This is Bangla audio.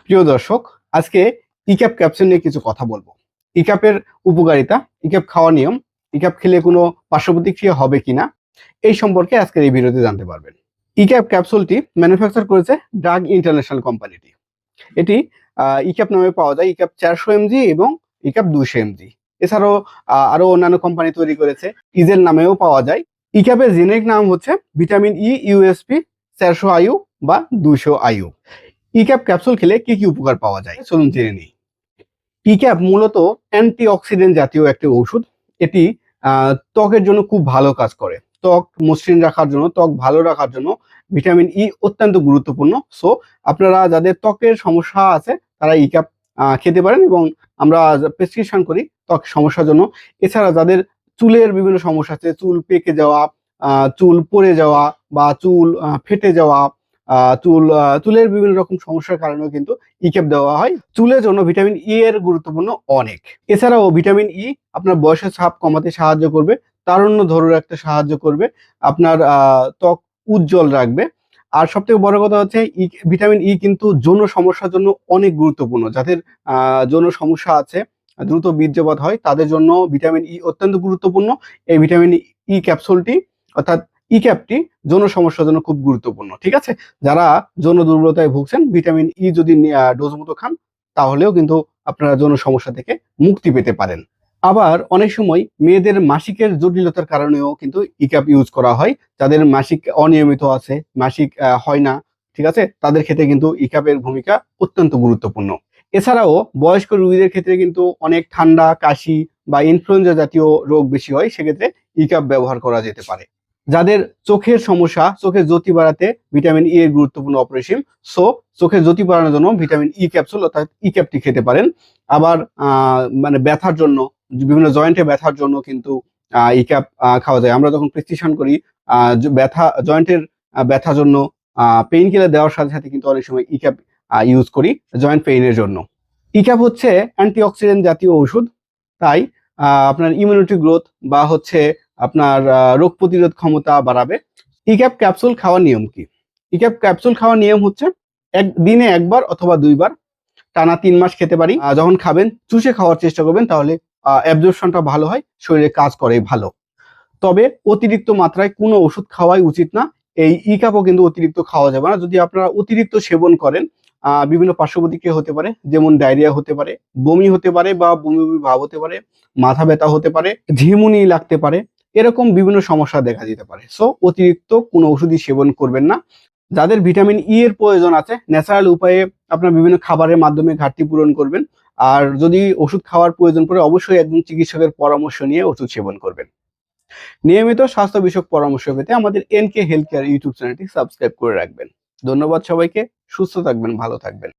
প্রিয় দর্শক আজকে ইক্যাপ ক্যাপসুল নিয়ে কিছু কথা বলব। ইক্যাপের উপকারিতা ইক্যাপ খাওয়া নিয়ম ইক্যাপ খেলে কোনো পার্শ্ব প্রতিক্রিয়া হবে কিনা এই সম্পর্কে আজকের এই ভিডিওতে জানতে পারবেন। ইক্যাপ ক্যাপসুলটি ম্যানুফ্যাকচার করেছে ড্রাগ ইন্টারন্যাশনাল কোম্পানিটি এটি ইক্যাপ নামে পাওয়া যায় ইক্যাপ চারশো এমজি এবং ইক্যাপ দুশো এমজি এছাড়াও আহ, আরও অন্যান্য কোম্পানি তৈরি করেছে ইজেল নামেও পাওয়া যায়। ইক্যাপের জেনেরিক নাম হচ্ছে ভিটামিন ই ইউএসপি চারশো আয়ু বা দুশো আয়ু ইক্যাপ ক্যাপসুল খেলে কি কি উপকার পাওয়া যায়? চলুন জেনে নিই। ইক্যাপ মূলত অ্যান্টি অক্সিডেন্ট জাতীয় একটি ওষুধ এটি ত্বকের জন্য খুব ভালো কাজ করে। ত্বক মসৃণ রাখার জন্য, ত্বক ভালো রাখার জন্য ভিটামিন ই অত্যন্ত গুরুত্বপূর্ণ। সো আপনারা যাদের ত্বকের সমস্যা আছে, তারা ইক্যাপ খেতে পারেন এবং আমরা প্রেসক্রিপশন করি ত্বক সমস্যার জন্য। এছাড়া যাদের চুলের বিভিন্ন সমস্যা আছে, চুল পেকে যাওয়া চুল পড়ে যাওয়া বা চুল ফেটে যাওয়া চুল চুলের বিভিন্ন রকম সমস্যার কারণেও কিন্তু ইকেপ দেওয়া হয়। চুলের জন্য ভিটামিন ই এর গুরুত্বপূর্ণ অনেক। এছাড়াও ভিটামিন ই আপনার বয়সের ছাপ কমাতে সাহায্য করবে, তারুণ্য ধরে রাখতে সাহায্য করবে, আপনার ত্বক উজ্জ্বল রাখবে। আর সব থেকে বড় কথা হচ্ছে ই ভিটামিন ই কিন্তু যৌন সমস্যার জন্য অনেক গুরুত্বপূর্ণ। যাদের যৌন সমস্যা আছে, দ্রুত বীর্যপাত হয়, তাদের জন্য ভিটামিন ই অত্যন্ত গুরুত্বপূর্ণ। এই ভিটামিন ই ক্যাপসুলটি অর্থাৎ ই ক্যাপটি যৌন সমস্যার জন্য খুব গুরুত্বপূর্ণ, ঠিক আছে? যারা যৌন দুর্বলতায় ভুগছেন, ভিটামিন ই যদি ডোজ মতো খান, তাহলেও কিন্তু আপনারা যৌন সমস্যা থেকে মুক্তি পেতে পারেন। আবার অনেক সময় মেয়েদের মাসিকের জটিলতার কারণেও কিন্তু ইক্যাপ ইউজ করা হয়। যাদের মাসিক অনিয়মিত আছে, মাসিক হয় না, ঠিক আছে? তাদের ক্ষেত্রে কিন্তু ইক্যাপের ভূমিকা অত্যন্ত গুরুত্বপূর্ণ। এছাড়াও বয়স্ক রোগীদের ক্ষেত্রে কিন্তু অনেক ঠান্ডা, কাশি বা ইনফ্লুয়েঞ্জা জাতীয় রোগ বেশি হয়, সেক্ষেত্রে ইক্যাপ ব্যবহার করা যেতে পারে। যাদের চোখের সমস্যা, চোখের জ্যোতি বাড়াতে ভিটামিন ই এর গুরুত্বপূর্ণ অপারেশন সো চোখের জ্যোতি বাড়ানোর জন্য ভিটামিন ই ক্যাপসুল অর্থাৎ ই ক্যাপটি খেতে পারেন। আবার মানে ব্যথার জন্য, বিভিন্ন জয়েন্টে ব্যথার জন্য কিন্তু ই ক্যাপ খাওয়া যায়। আমরা যখন প্রেসক্রিপশন করি ব্যথা জয়েন্টের ব্যথার জন্য পেইন কিলার দেওয়ার সাথে সাথে কিন্তু অনেক সময় ই ক্যাপ ইউজ করি জয়েন্ট পেইনের জন্য। ই ক্যাপ হচ্ছে অ্যান্টিঅক্সিডেন্ট জাতীয় ওষুধ তাই আপনার ইমিউনিটি গ্রোথ বা হচ্ছে আপনার রোগ প্রতিরোধ ক্ষমতা বাড়াবে। ইক্যাপ ক্যাপসুল খাওয়ার নিয়ম কি? ইক্যাপ ক্যাপসুল খাওয়ার নিয়ম হচ্ছে, এক, দিনে একবার অথবা দুইবার, টানা তিন মাস খেতে পারি। যখন খাবেন, চুষে খাওয়ার চেষ্টা করবেন, তাহলে অ্যাবজর্পশনটা ভালো হয়, শরীরে কাজ করে ভালো। তবে অতিরিক্ত মাত্রায় কোনো ওষুধ খাওয়াই উচিত না। এই ইকাপও কিন্তু অতিরিক্ত খাওয়া যাবে না। যদি আপনারা অতিরিক্ত সেবন করেন বিভিন্ন পার্শ্ব প্রতিক্রিয়া হতে পারে, যেমন ডায়রিয়া হতে পারে, বমি হতে পারে বা বমি বমি ভাব হতে পারে, মাথা ব্যথা হতে পারে, ঝিমুনি লাগতে পারে এরকম বিভিন্ন সমস্যা দেখা দিতে পারে। সো অতিরিক্ত কোনো ওষুধই সেবন করবেন না। যাদের ভিটামিন ই এর প্রয়োজন আছে ন্যাচারাল উপায়ে আপনার বিভিন্ন খাবারের মাধ্যমে ঘাটতি পূরণ করবেন। আর যদি ওষুধ খাওয়ার প্রয়োজন পড়ে, অবশ্যই একজন চিকিৎসকের পরামর্শ নিয়ে ওষুধ সেবন করবেন। নিয়মিত স্বাস্থ্য বিষয়ক পরামর্শ পেতে আমাদের এনকে হেলথ কেয়ার ইউটিউব চ্যানেলটি সাবস্ক্রাইব করে রাখবেন। ধন্যবাদ সবাইকে, সুস্থ থাকবেন, ভালো থাকবেন।